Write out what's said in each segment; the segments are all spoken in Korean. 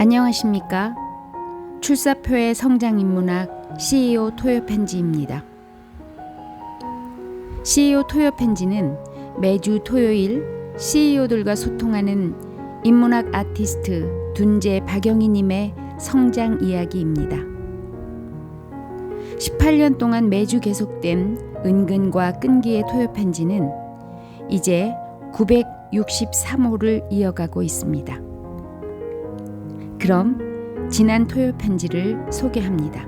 안녕하십니까? 출사표의 성장인문학 CEO 토요편지입니다. CEO 토요편지는 매주 토요일 CEO들과 소통하는 인문학 아티스트 둔재 박영희님의 성장 이야기입니다. 18년 동안 매주 계속된 은근과 끈기의 토요편지는 이제 963호를 이어가고 있습니다. 그럼 지난 토요 편지를 소개합니다.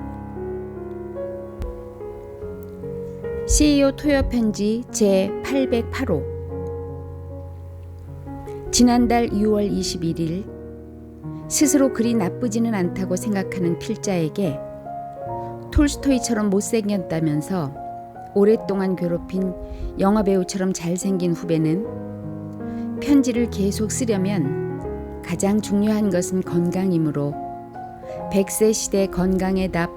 CEO 토요 편지 제 808호 지난달 6월 21일 스스로 그리 나쁘지는 않다고 생각하는 필자에게 톨스토이처럼 못생겼다면서 오랫동안 괴롭힌 영화배우처럼 잘생긴 후배는 편지를 계속 쓰려면 가장 중요한 것은 건강이므로 100세 시대 건강의 답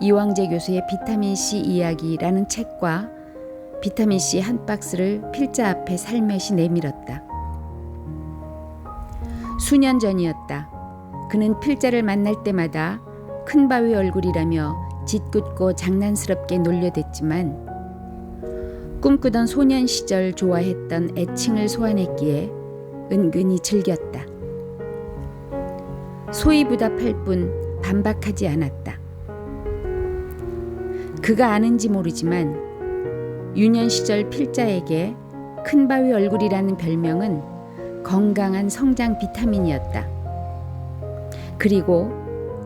이왕재 교수의 비타민 C 이야기라는 책과 비타민 C 한 박스를 필자 앞에 살며시 내밀었다. 수년 전이었다. 그는 필자를 만날 때마다 큰 바위 얼굴이라며 짓궂고 장난스럽게 놀려댔지만 꿈꾸던 소년 시절 좋아했던 애칭을 소환했기에 은근히 즐겼다. 소이부답할 뿐 반박하지 않았다. 그가 아는지 모르지만 유년 시절 필자에게 큰 바위 얼굴이라는 별명은 건강한 성장 비타민이었다. 그리고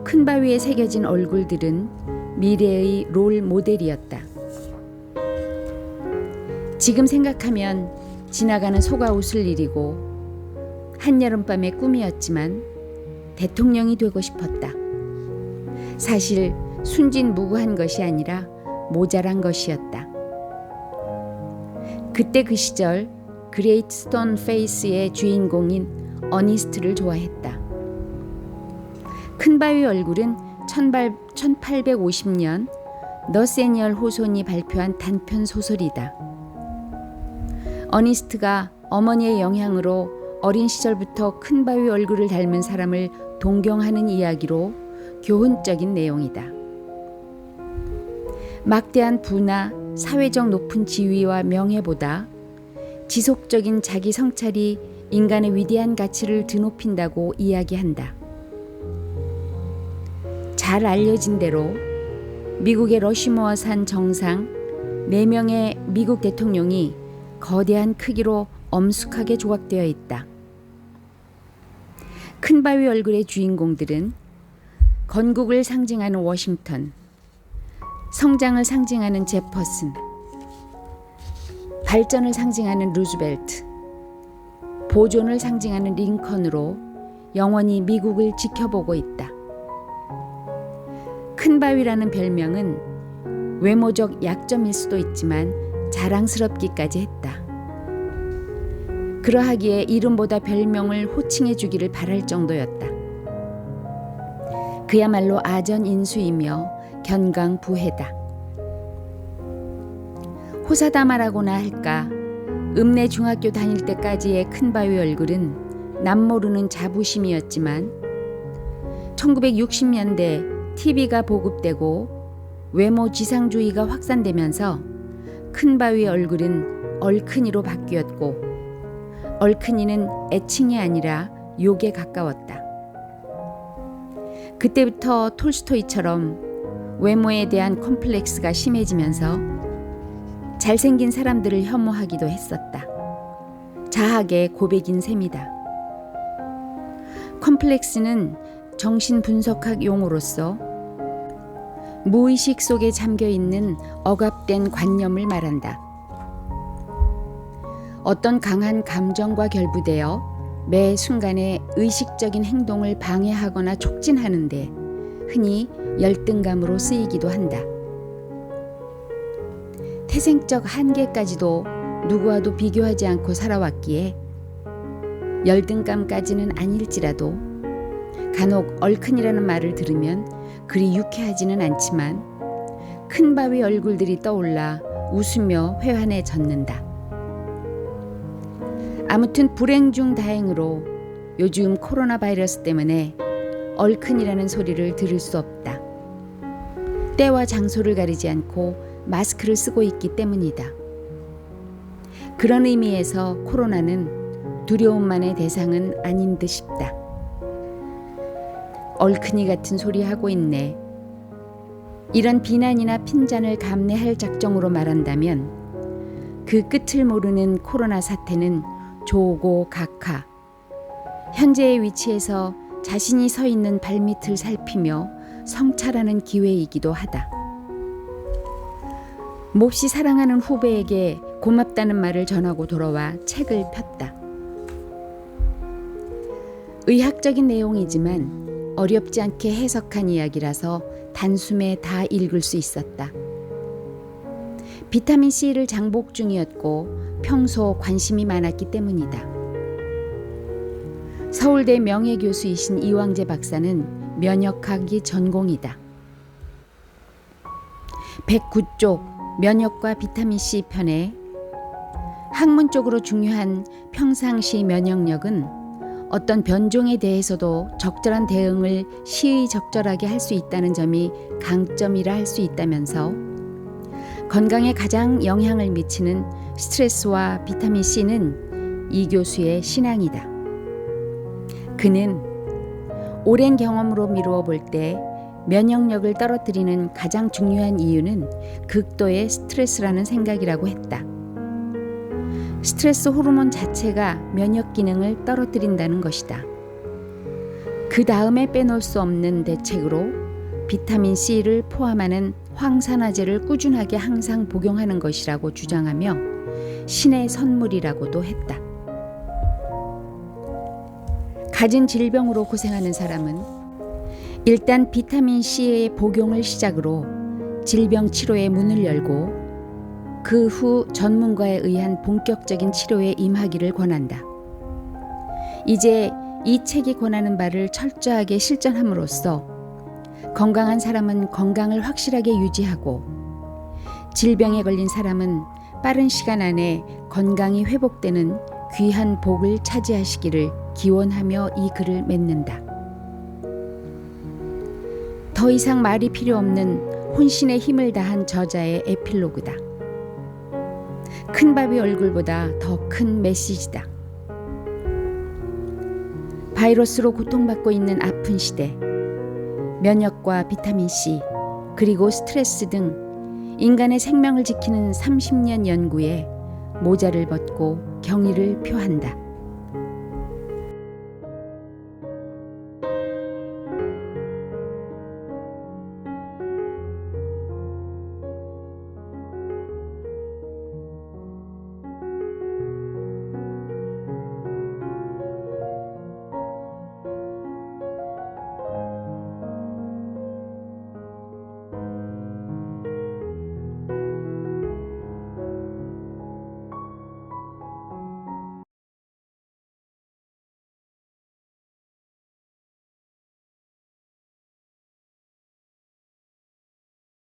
큰 바위에 새겨진 얼굴들은 미래의 롤 모델이었다. 지금 생각하면 지나가는 소가 웃을 일이고 한여름밤의 꿈이었지만 대통령이 되고 싶었다. 사실 순진무구한 것이 아니라 모자란 것이었다. 그때 그 시절 그레이트 스톤 페이스의 주인공인 어니스트를 좋아했다. 큰 바위 얼굴은 1850년 너 세니얼 호손이 발표한 단편 소설이다. 어니스트가 어머니의 영향으로 어린 시절부터 큰 바위 얼굴을 닮은 사람을 동경하는 이야기로 교훈적인 내용이다. 막대한 부나 사회적 높은 지위와 명예보다 지속적인 자기 성찰이 인간의 위대한 가치를 드높인다고 이야기한다. 잘 알려진 대로 미국의 러시모어 산 정상 4명의 미국 대통령이 거대한 크기로 엄숙하게 조각되어 있다. 큰 바위 얼굴의 주인공들은 건국을 상징하는 워싱턴, 성장을 상징하는 제퍼슨, 발전을 상징하는 루즈벨트, 보존을 상징하는 링컨으로 영원히 미국을 지켜보고 있다. 큰 바위라는 별명은 외모적 약점일 수도 있지만 자랑스럽기까지 했다. 그러하기에 이름보다 별명을 호칭해 주기를 바랄 정도였다. 그야말로 아전인수이며 견강부해다. 호사다마라고나 할까 읍내 중학교 다닐 때까지의 큰 바위 얼굴은 남모르는 자부심이었지만 1960년대 TV가 보급되고 외모 지상주의가 확산되면서 큰 바위 얼굴은 얼큰이로 바뀌었고 얼큰이는 애칭이 아니라 욕에 가까웠다. 그때부터 톨스토이처럼 외모에 대한 콤플렉스가 심해지면서 잘생긴 사람들을 혐오하기도 했었다. 자학의 고백인 셈이다. 컴플렉스는 정신분석학 용어로서 무의식 속에 잠겨 있는 억압된 관념을 말한다. 어떤 강한 감정과 결부되어 매 순간에 의식적인 행동을 방해하거나 촉진하는데 흔히 열등감으로 쓰이기도 한다. 태생적 한계까지도 누구와도 비교하지 않고 살아왔기에 열등감까지는 아닐지라도 간혹 얼큰이라는 말을 들으면 그리 유쾌하지는 않지만 큰 바위 얼굴들이 떠올라 웃으며 회환해졌는다. 아무튼 불행 중 다행으로 요즘 코로나 바이러스 때문에 얼큰이라는 소리를 들을 수 없다. 때와 장소를 가리지 않고 마스크를 쓰고 있기 때문이다. 그런 의미에서 코로나는 두려움만의 대상은 아닌 듯 싶다. 얼큰이 같은 소리 하고 있네. 이런 비난이나 핀잔을 감내할 작정으로 말한다면 그 끝을 모르는 코로나 사태는 조고 각하. 현재의 위치에서 자신이 서 있는 발밑을 살피며 성찰하는 기회이기도 하다. 몹시 사랑하는 후배에게 고맙다는 말을 전하고 돌아와 책을 폈다. 의학적인 내용이지만 어렵지 않게 해석한 이야기라서 단숨에 다 읽을 수 있었다. 비타민 C를 장복 중이었고 평소 관심이 많았기 때문이다. 서울대 명예교수이신 이왕재 박사는 면역학이 전공이다. 109쪽 면역과 비타민 C 편에 학문적으로 중요한 평상시 면역력은 어떤 변종에 대해서도 적절한 대응을 시의 적절하게 할 수 있다는 점이 강점이라 할 수 있다면서 건강에 가장 영향을 미치는 스트레스와 비타민 C는 이 교수의 신앙이다. 그는 오랜 경험으로 미루어 볼 때 면역력을 떨어뜨리는 가장 중요한 이유는 극도의 스트레스라는 생각이라고 했다. 스트레스 호르몬 자체가 면역 기능을 떨어뜨린다는 것이다. 그 다음에 빼놓을 수 없는 대책으로 비타민 C를 포함하는 황산화제를 꾸준하게 항상 복용하는 것이라고 주장하며 신의 선물이라고도 했다. 가진 질병으로 고생하는 사람은 일단 비타민 C의 복용을 시작으로 질병 치료의 문을 열고 그 후 전문가에 의한 본격적인 치료에 임하기를 권한다. 이제 이 책이 권하는 바를 철저하게 실천함으로써 건강한 사람은 건강을 확실하게 유지하고 질병에 걸린 사람은 빠른 시간 안에 건강이 회복되는 귀한 복을 차지하시기를 기원하며 이 글을 맺는다. 더 이상 말이 필요 없는 혼신의 힘을 다한 저자의 에필로그다. 큰 밥의 얼굴보다 더 큰 메시지다. 바이러스로 고통받고 있는 아픈 시대, 면역과 비타민 C, 그리고 스트레스 등 인간의 생명을 지키는 30년 연구에 모자를 벗고 경의를 표한다.